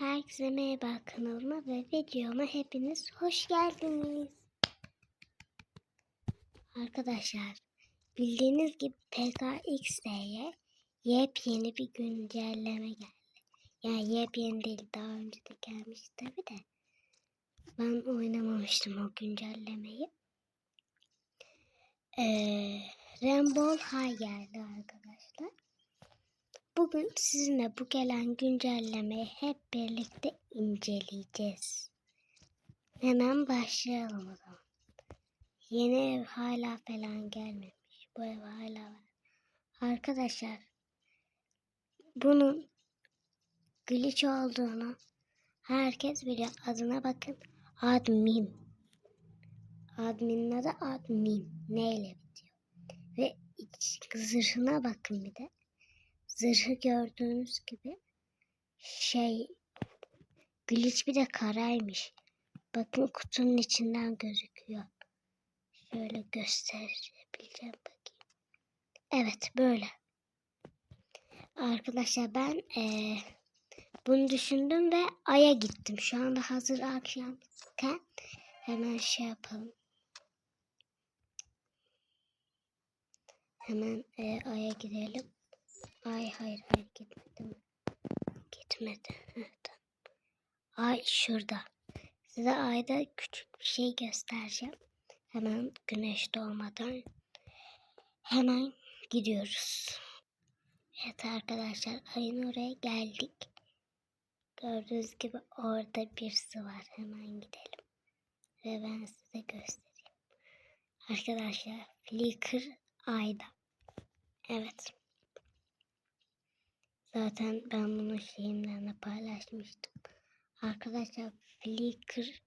Herkese merhaba kanalıma ve videoma hepiniz hoş geldiniz. Arkadaşlar bildiğiniz gibi PKXD'ye yepyeni bir güncelleme geldi. Yani yepyeni değil daha önce de gelmişti tabi de. Ben oynamamıştım o güncellemeyi. Ee, Rainbow High geldi arkadaşlar. Bugün sizinle bu gelen güncellemeyi hep birlikte inceleyeceğiz. Hemen başlayalım o zaman. Yeni ev hala falan gelmemiş. Bu ev hala var. Arkadaşlar bunun glitch olduğunu herkes biliyor. Adına bakın. Admin. Adminin adı admin. Neyle bitiyor? Ve zırhına bakın bir de zırhı gördüğünüz gibi şey glitch bir de karaymış. Bakın kutunun içinden gözüküyor. Şöyle gösterebileceğim bakayım. Evet böyle. Arkadaşlar ben eee, bunu düşündüm ve Ay'a gittim. Şu anda hazır akşamken hemen şey yapalım. Hemen eee, Ay'a gidelim. Ay hayır hayır gitmedi mi? Gitmedi. Ay şurada. Size ayda küçük bir şey göstereceğim. Hemen güneş doğmadan hemen gidiyoruz. Evet arkadaşlar ayın oraya geldik. Gördüğünüz gibi orada bir su var. Hemen gidelim. Ve ben size göstereyim. Arkadaşlar Flickr ayda. Evet. Zaten ben bunu şeyimden de paylaşmıştım. Arkadaşlar Flickr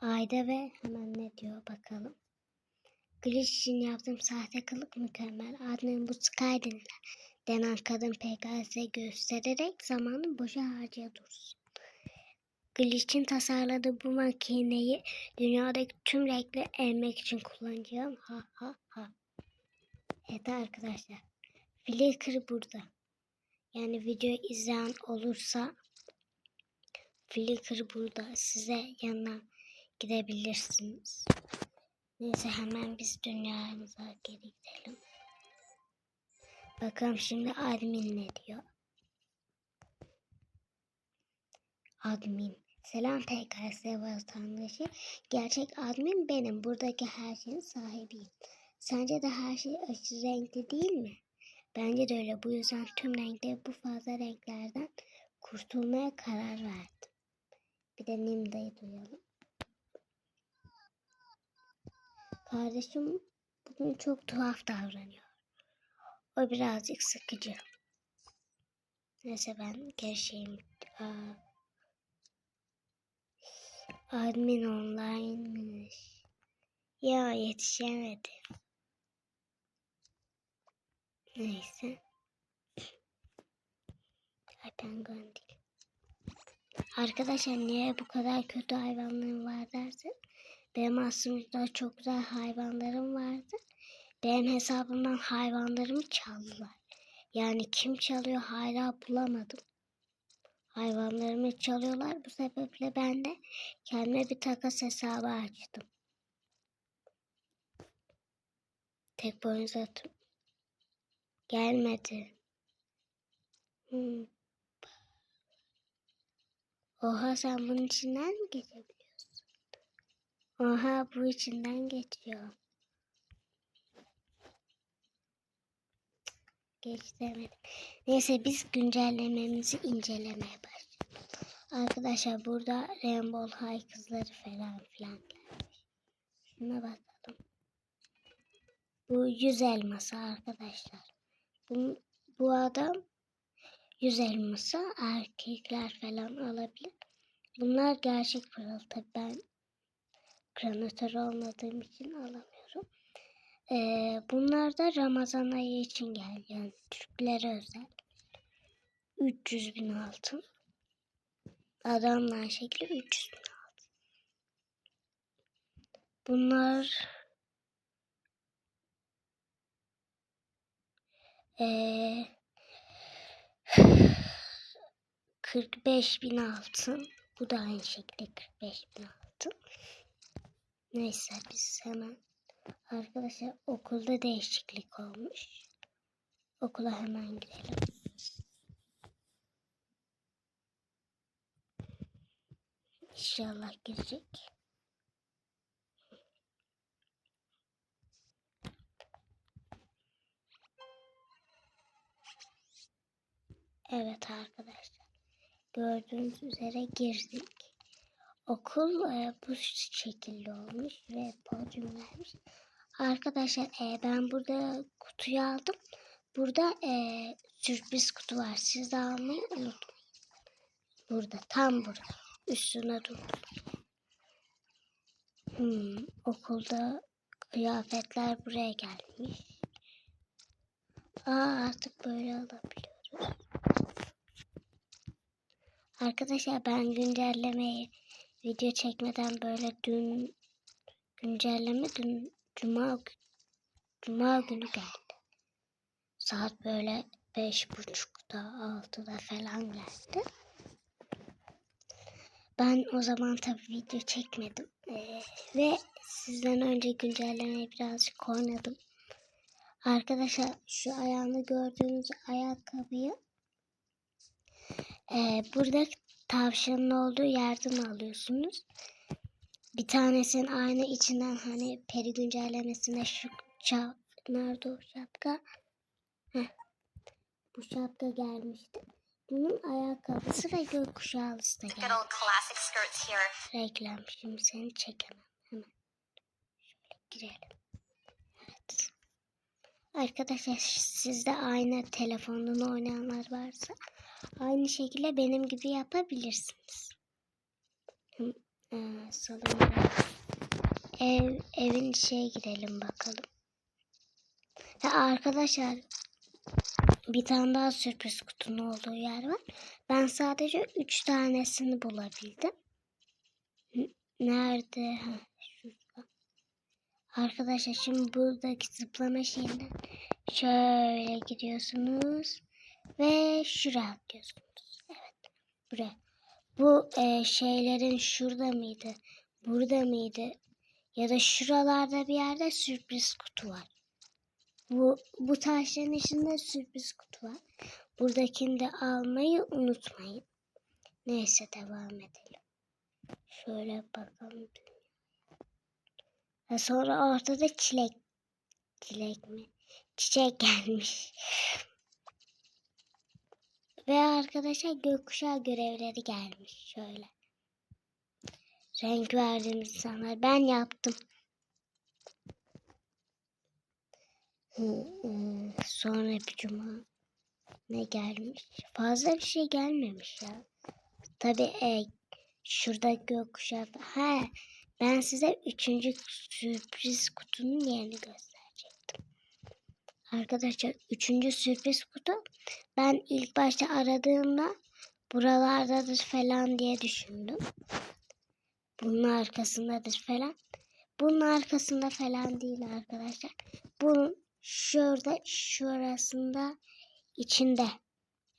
ayda ve hemen ne diyor bakalım. Glitch için yaptığım sahte kılık mükemmel. Admin bu Skyden'le denen kadın PKS göstererek zamanı boşa harcıyordur. Glitch'in tasarladığı bu makineyi dünyadaki tüm renkleri emmek için kullanacağım. Ha ha ha. Evet arkadaşlar. Flickr burada. Yani video izleyen olursa Flickr burada size yanına gidebilirsiniz. Neyse hemen biz dünyamıza geri gidelim. Bakalım şimdi admin ne diyor. Admin. Selam PKS vatandaşı. Gerçek admin benim. Buradaki her şeyin sahibiyim. Sence de her şey aşırı renkli değil mi? Bence de öyle. Bu yüzden tüm renkleri bu fazla renklerden kurtulmaya karar verdim. Bir de Nimda'yı duyalım. Kardeşim bugün çok tuhaf davranıyor. O birazcık sıkıcı. Neyse ben geçeyim. Aa, admin online'mış. Ya yetişemedim. Neyse. Penguen değil. Arkadaşlar niye bu kadar kötü hayvanlarım var dersin? Benim aslında çok güzel hayvanlarım vardı. Benim hesabımdan hayvanlarımı çaldılar. Yani kim çalıyor hala bulamadım. Hayvanlarımı çalıyorlar. Bu sebeple ben de kendime bir takas hesabı açtım. Tek boyunuz atım. Gelmedi. Hmm. Oha sen bunun içinden mi geçebiliyorsun? Oha bu içinden geçiyor. Geçemedim. Neyse biz güncellememizi incelemeye başlayalım. Arkadaşlar burada Rainbow High kızları falan filan gelmiş. Şuna bakalım. Bu yüz elması arkadaşlar. Bu, bu adam yüz elması erkekler falan alabilir. Bunlar gerçek pırıl. Tabii ben kranatör olmadığım için alamıyorum. Ee, bunlar da Ramazan ayı için geldi. Yani Türklere özel. 300 bin altın. Adamlar şekli 300 bin altın. Bunlar ee, 45 bin altın. Bu da aynı şekilde 45 bin altın. Neyse biz hemen arkadaşlar okulda değişiklik olmuş. Okula hemen girelim. İnşallah girecek. Evet arkadaşlar. Gördüğünüz üzere girdik. Okul e, bu şekilde olmuş ve podyum vermiş. Arkadaşlar e, ben burada kutuyu aldım. Burada e, sürpriz kutu var. Siz de almayı unutmayın. Burada tam burada. Üstüne dur. Hmm, okulda kıyafetler buraya gelmiş. Aa artık böyle alabiliyoruz. Arkadaşlar ben güncellemeyi video çekmeden böyle dün güncelleme dün cuma cuma günü geldi. Saat böyle beş buçukta altıda falan geldi. Ben o zaman tabii video çekmedim. Ee, ve sizden önce güncellemeyi birazcık oynadım. Arkadaşlar şu ayağını gördüğünüz ayakkabıyı e, burada tavşanın olduğu yerden alıyorsunuz. Bir tanesinin aynı içinden hani peri güncellemesinde şu şap, nerede o şapka? Heh, bu şapka gelmişti. Bunun ayakkabısı ve gökkuşağlısı da geldi. Reklam şimdi seni çekemem. Hemen şöyle girelim. Evet. Arkadaşlar sizde aynı telefondan oynayanlar varsa aynı şekilde benim gibi yapabilirsiniz. Hı, Ee, salona ev evin şeye girelim bakalım. Ha, arkadaşlar bir tane daha sürpriz kutunun olduğu yer var. Ben sadece üç tanesini bulabildim. Nerede? Ha, şurada. Arkadaşlar şimdi buradaki zıplama şeyinden şöyle gidiyorsunuz ve şuraya atlıyorsunuz. Evet. Buraya. Bu e, şeylerin şurada mıydı? Burada mıydı? Ya da şuralarda bir yerde sürpriz kutu var. Bu, bu taşların içinde sürpriz kutu var. Buradakini de almayı unutmayın. Neyse devam edelim. Şöyle bakalım. Ha, sonra ortada çilek. Çilek mi? Çiçek gelmiş. Ve arkadaşlar gökkuşağı görevleri gelmiş. Şöyle. Renk verdiğimiz insanlar. Ben yaptım. Sonra cuma ne gelmiş? Fazla bir şey gelmemiş ya. Tabi e, şurada gökkuşağı. Ha, ben size üçüncü sürpriz kutunun yerini gösterecektim. Arkadaşlar üçüncü sürpriz kutu ben ilk başta aradığımda buralardadır falan diye düşündüm. Bunun arkasındadır falan. Bunun arkasında falan değil arkadaşlar. Bunun şurada şurasında içinde.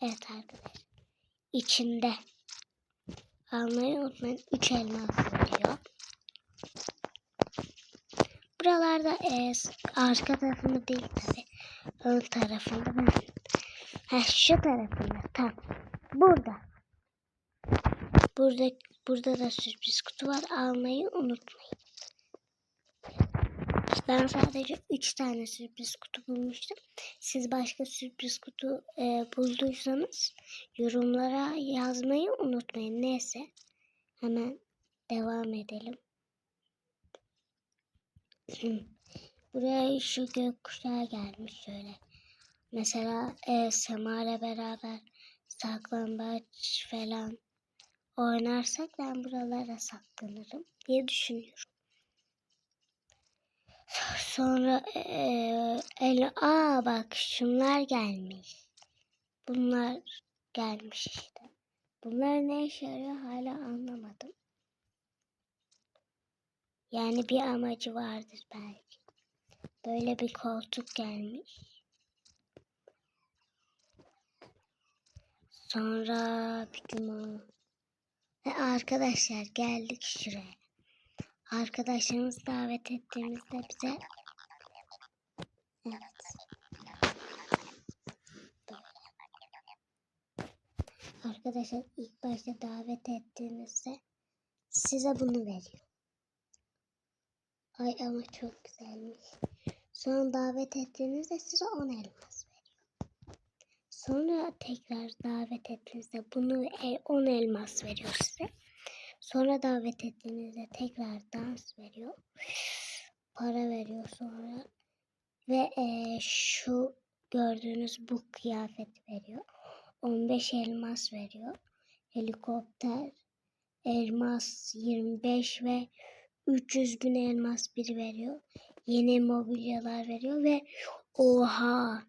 Evet arkadaşlar. İçinde. Almayı unutmayın. Üç elma oluyor. Buralarda e, arka tarafında değil tabi. Ön tarafında ben. Ha, şu tarafında. Tam. Burada. Burada burada da sürpriz kutu var. Almayı unutmayın. Ben sadece 3 tane sürpriz kutu bulmuştum. Siz başka sürpriz kutu e, bulduysanız yorumlara yazmayı unutmayın. Neyse hemen devam edelim. Buraya şu gökkuşağı gelmiş şöyle. Mesela e, Sema ile beraber saklambaç falan oynarsak ben buralara saklanırım diye düşünüyorum. Sonra eee el aa bak şunlar gelmiş. Bunlar gelmiş işte. Bunlar ne işe yarıyor hala anlamadım. Yani bir amacı vardır belki. Böyle bir koltuk gelmiş. Sonra bir cuma. Ve arkadaşlar geldik şuraya. Arkadaşlarımız davet ettiğimizde bize Evet. Arkadaşlar ilk başta davet ettiğinizde size bunu veriyor. Ay ama çok güzelmiş. Sonra davet ettiğinizde size 10 elmas veriyor. Sonra tekrar davet ettiğinizde bunu 10 elmas veriyor size. Sonra davet ettiğinizde tekrar dans veriyor. Para veriyor sonra. Ve eee, şu gördüğünüz bu kıyafet veriyor. 15 elmas veriyor. Helikopter elmas 25 ve 300 bin elmas bir veriyor. Yeni mobilyalar veriyor ve oha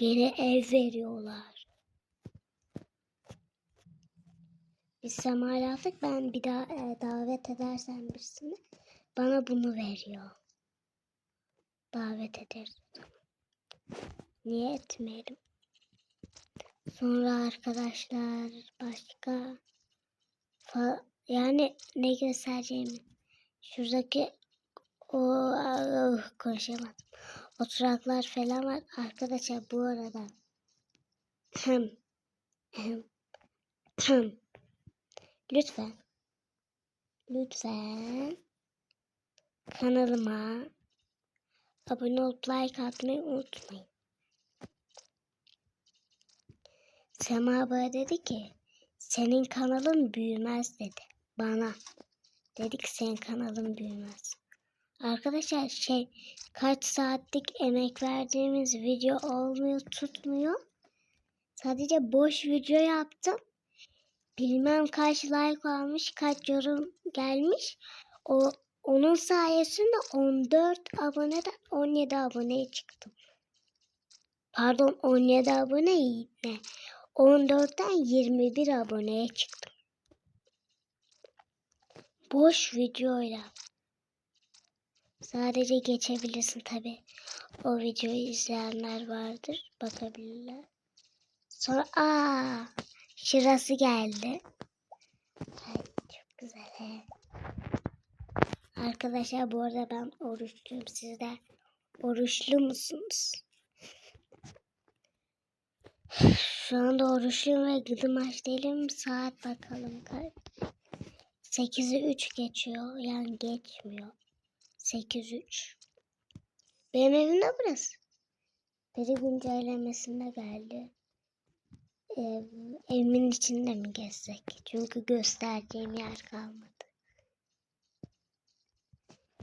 yeni ev veriyorlar. Biz Semal aldık. Ben bir daha e, davet edersem birisini bana bunu veriyor. Davet zaman. Niye etmeyelim? Sonra arkadaşlar başka yani ne göstereceğimi şuradaki o ah, konuşamadım. Oturaklar falan var. Arkadaşlar bu arada lütfen lütfen kanalıma abone olup like atmayı unutmayın. Sema bana dedi ki senin kanalın büyümez dedi bana. Dedik senin kanalın büyümez. Arkadaşlar şey kaç saatlik emek verdiğimiz video olmuyor tutmuyor. Sadece boş video yaptım. Bilmem kaç like almış, kaç yorum gelmiş. O onun sayesinde 14 aboneden 17 aboneye çıktım. Pardon 17 abone ne? 14'ten 21 aboneye çıktım. Boş videoyla. Sadece geçebilirsin tabi. O videoyu izleyenler vardır. Bakabilirler. Sonra aa şurası geldi. Ay çok güzel he. Arkadaşlar bu arada ben oruçluyum. Siz de oruçlu musunuz? Şu anda oruçluyum ve gıdım aç değilim. Saat bakalım kaç. 8'i 3 geçiyor. Yani geçmiyor. 8-3. Benim evim de burası. Biri güncellemesinde geldi. Ev, evimin içinde mi gezsek? Çünkü göstereceğim yer kalmadı.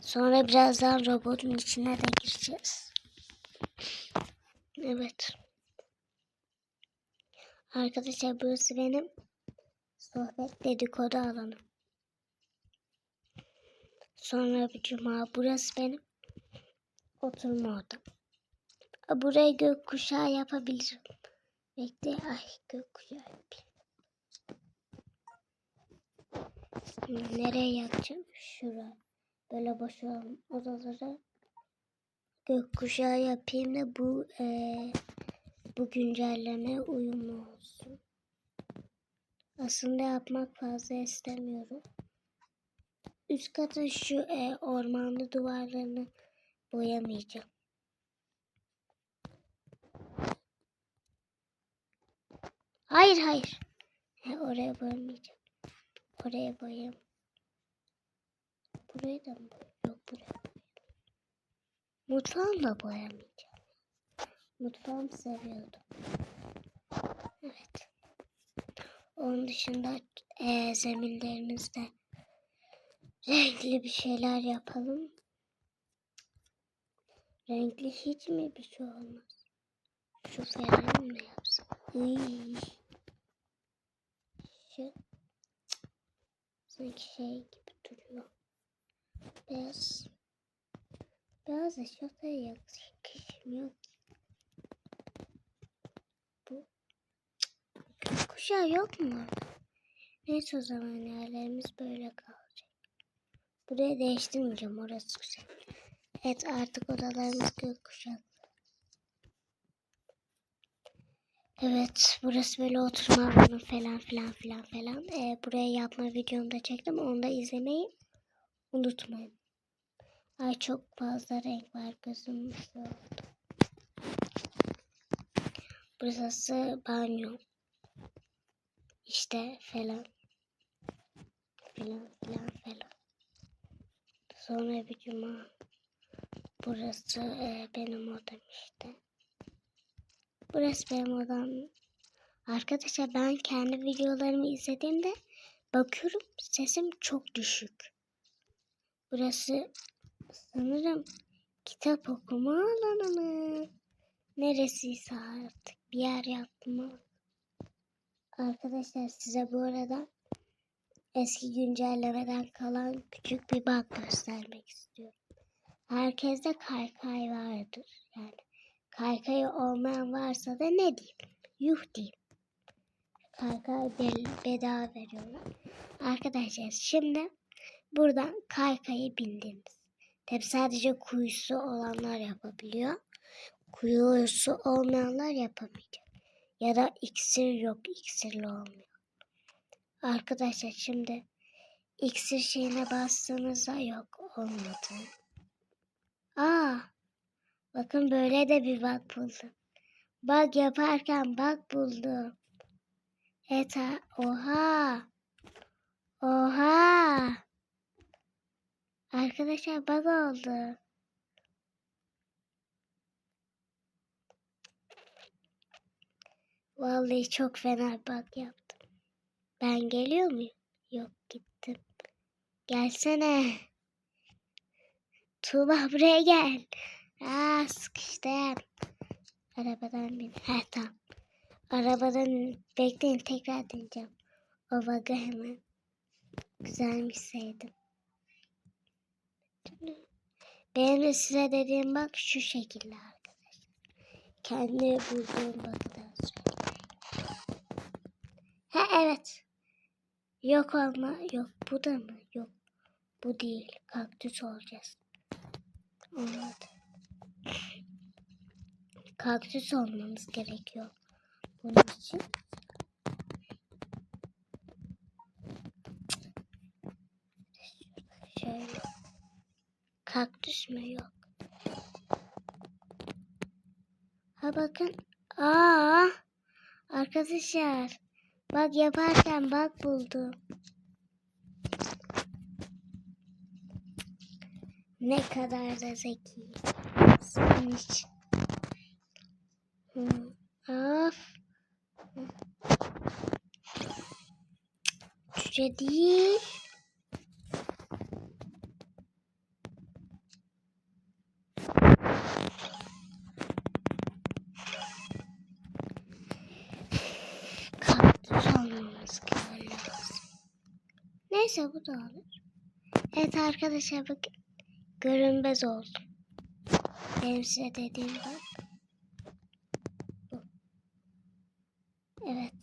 Sonra birazdan robotun içine de gireceğiz. Evet. Arkadaşlar burası benim sohbet dedikodu alanım. Sonra bir cuma burası benim oturma odam. Buraya gökkuşağı yapabilirim. Bekle ay gökkuşağı yapayım. Nereye yapacağım? Şuraya. Böyle boş olan odalara gökkuşağı yapayım da bu eee bu güncelleme uyumlu olsun. Aslında yapmak fazla istemiyorum. Üst katın şu e, ormanlı duvarlarını boyamayacağım. Hayır hayır. He, oraya boyamayacağım. Oraya boyam. Burayı da mı? Yok buraya boyayayım. Mutfağımı da boyamayacağım. Mutfağımı seviyordum. Evet. Onun dışında e, zeminlerimizde renkli bir şeyler yapalım. Renkli hiç mi bir şey olmaz? Şu falan mı yapsam? Iy. Şu sanki şey gibi duruyor. Beyaz. Beyaz eşyaya yakışmıyor ki. Bu kuşağı yok mu? Neyse o zaman yerlerimiz böyle kalacak. Burayı değiştirmeyeceğim orası güzel. Evet artık odalarımız gökkuşağı. Evet, burası böyle oturma alanı falan filan filan falan. Ee, buraya yapma videomu da çektim. Onu da izlemeyi unutmayın. Ay çok fazla renk var gözüm. oldu. Burası banyo. İşte falan. Filan filan falan. Sonra bir cuma. Burası e, benim odam işte. Burası benim odam. Arkadaşlar ben kendi videolarımı izlediğimde bakıyorum sesim çok düşük. Burası sanırım kitap okuma alanı mı? Neresiyse artık bir yer yaptım. Arkadaşlar size bu arada eski güncellemeden kalan küçük bir bug göstermek istiyorum. Herkeste kaykay vardır. Yani kaykayı olmayan varsa da ne diyeyim? Yuh diyeyim. Kaykay be- bedava veriyorlar. Arkadaşlar şimdi buradan kaykayı bindiniz. Tabi sadece kuyusu olanlar yapabiliyor. Kuyusu olmayanlar yapamayacak. Ya da iksir yok, iksirli olmuyor. Arkadaşlar şimdi iksir şeyine bastığınızda yok olmadı. Aa, bakın böyle de bir bug buldum. Bug yaparken bug buldum. Evet, ha- oha. Oha. Arkadaşlar bug oldu. Vallahi çok fena bug yaptım. Ben geliyor muyum? Yok gittim. Gelsene. Tuğba buraya gel. Aa sıkıştım. Arabadan bin. He tamam. Arabadan bekleyin tekrar deneyeceğim. O bug'ı hemen. Güzelmiş sevdim. Benim de size dediğim bak şu şekilde arkadaşlar. Kendi bulduğum da söyleyeyim. Ha evet. Yok olma. Yok bu da mı? Yok. Bu değil. Kaktüs olacağız. Olmadı. Kaktüs olmamız gerekiyor. Bunun için. Şöyle. Kaktüs mü yok? Ha bakın. Aa! Arkadaşlar. Bak yaparken bak buldum. Ne kadar da zeki. Senin için. Of. Cüce değil. Kaktüs almamız lazım. Neyse bu da olur. Evet arkadaşlar bakın. Görünmez oldum. Benim size dediğim bak. Bu. Evet.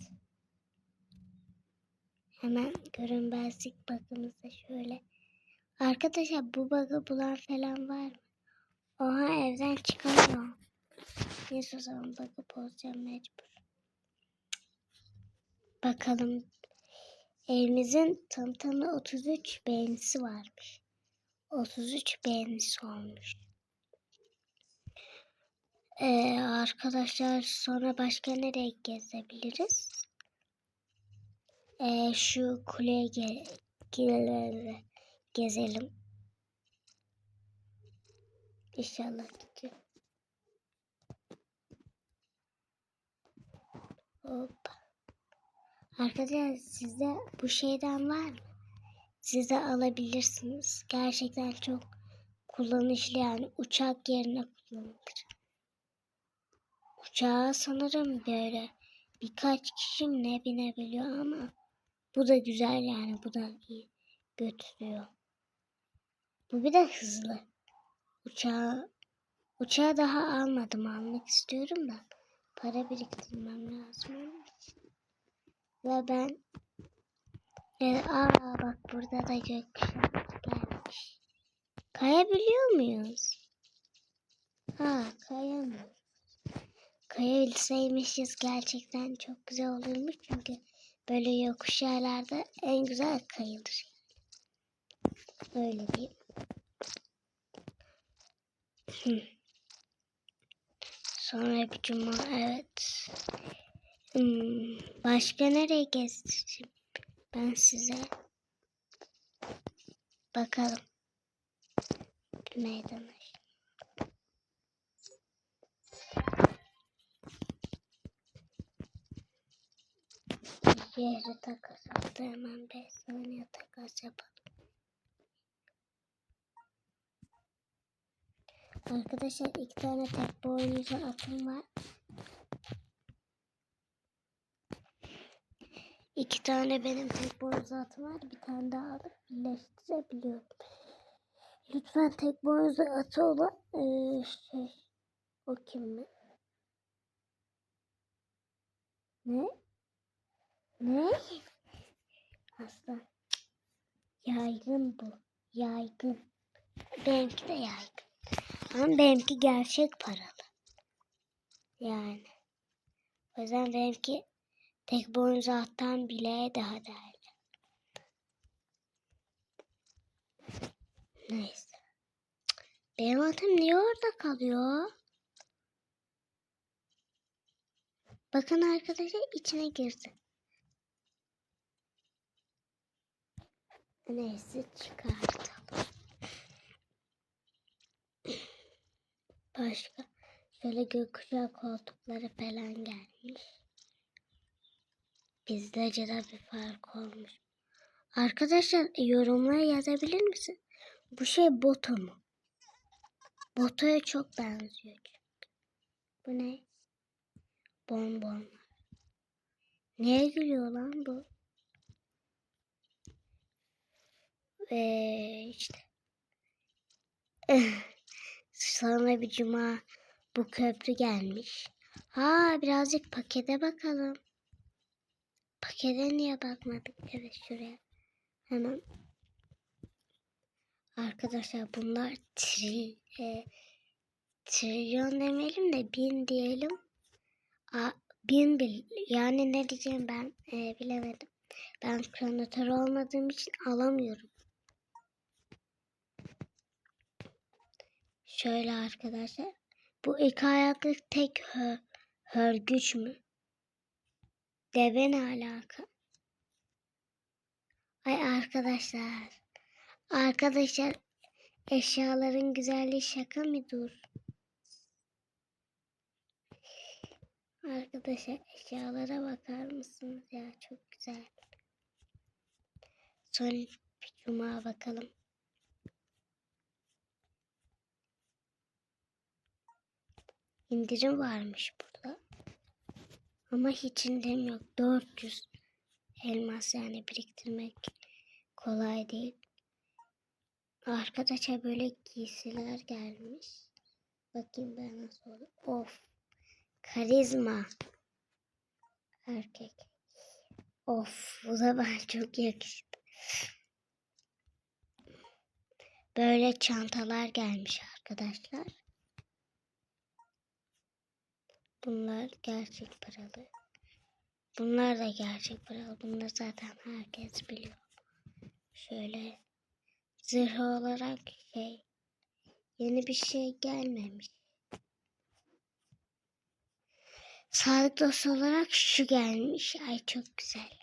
Hemen görünmezlik bakımızda şöyle. Arkadaşlar bu bug'ı bulan falan var mı? Oha evden çıkamıyor. Neyse o zaman bug'ı bozacağım mecbur. Bakalım. Evimizin tam tamı 33 beğenisi varmış. 33 beğenisi olmuş. Ee, arkadaşlar sonra başka nereye gezebiliriz? Ee, şu kuleye ge ge- gezelim. İnşallah gidiyor. Hoppa. Arkadaşlar sizde bu şeyden var mı? Siz de alabilirsiniz. Gerçekten çok kullanışlı yani uçak yerine kullanılır. Uçağa sanırım böyle birkaç kişi ne binebiliyor ama bu da güzel yani bu da iyi götürüyor. Bu bir de hızlı. Uçağı uçağı daha almadım almak istiyorum da para biriktirmem lazım onun için. Ve ben e, aa bak burada da gökkuşağı gelmiş. Kayabiliyor muyuz? Ha kayamıyoruz. kayabilseymişiz gerçekten çok güzel olurmuş. Çünkü böyle yokuş yerlerde en güzel kayılır. Öyle diyeyim. Hı. Sonra bir cuma evet. Hmm, başka nereye gezdireyim ben size? Bakalım. Meydana. Şehre takas aldı hemen 5 saniye takas yapalım. Arkadaşlar iki tane tek boynuzu atım var. İki tane benim tek boynuzlu atım var. Bir tane daha alıp birleştirebiliyorum. Lütfen tek boynuzlu atı olan ee, şey o kim mi? Ne? Ne? Aslan. Yaygın bu. Yaygın. Benimki de yaygın. Ama benimki gerçek paralı. Yani. O yüzden benimki tek boyunca attan bile daha değerli. Neyse. Benim atım niye orada kalıyor? Bakın arkadaşlar içine girdi. Neyse çıkartalım. Başka şöyle gökkuşağı koltukları falan gelmiş. Bizde de bir fark olmuş. Arkadaşlar yorumlara yazabilir misin? Bu şey boto mu? Botoya çok benziyor çünkü. Bu ne? Bonbon. Neye gülüyor lan bu? Ve işte. Sonra bir cuma bu köprü gelmiş. Ha birazcık pakete bakalım. Pakete niye bakmadık? Evet şuraya. Hemen. Arkadaşlar bunlar tri, e, trilyon demeyelim de bin diyelim. A, bin bil, yani ne diyeceğim ben e, bilemedim. Ben kronotör olmadığım için alamıyorum. Şöyle arkadaşlar. Bu iki ayaklı tek hö, hörgüç mü? Deve ne alaka? Ay arkadaşlar. Arkadaşlar eşyaların güzelliği şaka mı dur? Arkadaşlar eşyalara bakar mısınız ya çok güzel. Son bir cuma bakalım. indirim varmış burada. Ama hiç indirim yok. 400 elmas yani biriktirmek kolay değil. Arkadaşlar böyle giysiler gelmiş. Bakayım ben nasıl olur. Of. Karizma. Erkek. Of. Bu da ben çok yakıştı. Böyle çantalar gelmiş arkadaşlar. Bunlar gerçek paralı. Bunlar da gerçek paralı. Bunları zaten herkes biliyor. Şöyle zırh olarak şey yeni bir şey gelmemiş. Sağlık dostu olarak şu gelmiş. Ay çok güzel.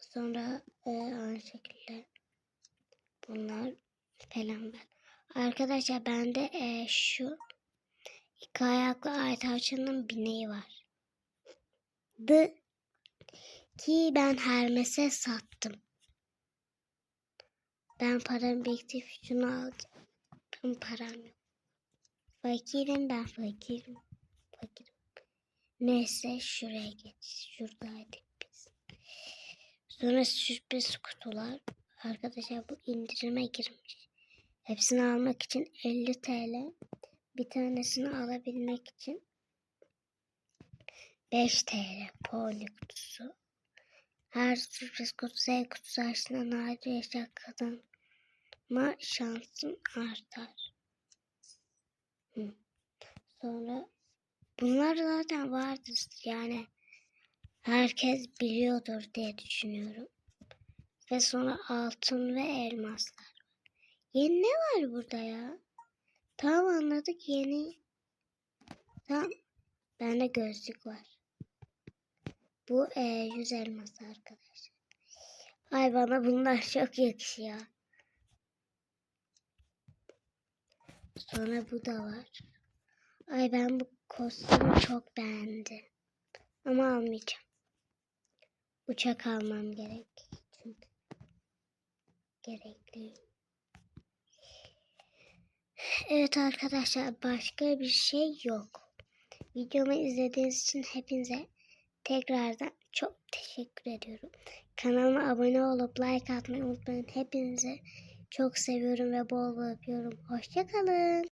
Sonra e, aynı şekilde bunlar falan ben. Arkadaşlar bende e, şu İki ayaklı ay tavşanın bineği var. The ki ben Hermes'e sattım. Ben param biriktirip şunu alacağım. Benim param yok. Fakirim ben fakirim. Fakirim. Neyse şuraya geç. Şuradaydık biz. Sonra sürpriz kutular. Arkadaşlar bu indirime girmiş. Hepsini almak için 50 TL bir tanesini alabilmek için 5 TL poli kutusu. Her sürpriz kutusu ev kutusu açtığında nadir yaşa kazanma şansın artar. Hı. Sonra bunlar zaten vardır. Yani herkes biliyordur diye düşünüyorum. Ve sonra altın ve elmaslar. Yeni ne var burada ya? Tamam anladık yeni. Tamam. Bende gözlük var. Bu e, yüz elması arkadaşlar. Ay bana bunlar çok yakışıyor. Sonra bu da var. Ay ben bu kostümü çok beğendim. Ama almayacağım. Uçak almam gerek. Çünkü gerekli. Evet arkadaşlar başka bir şey yok. Videomu izlediğiniz için hepinize tekrardan çok teşekkür ediyorum. Kanalıma abone olup like atmayı unutmayın. Hepinizi çok seviyorum ve bol bol öpüyorum. Hoşçakalın.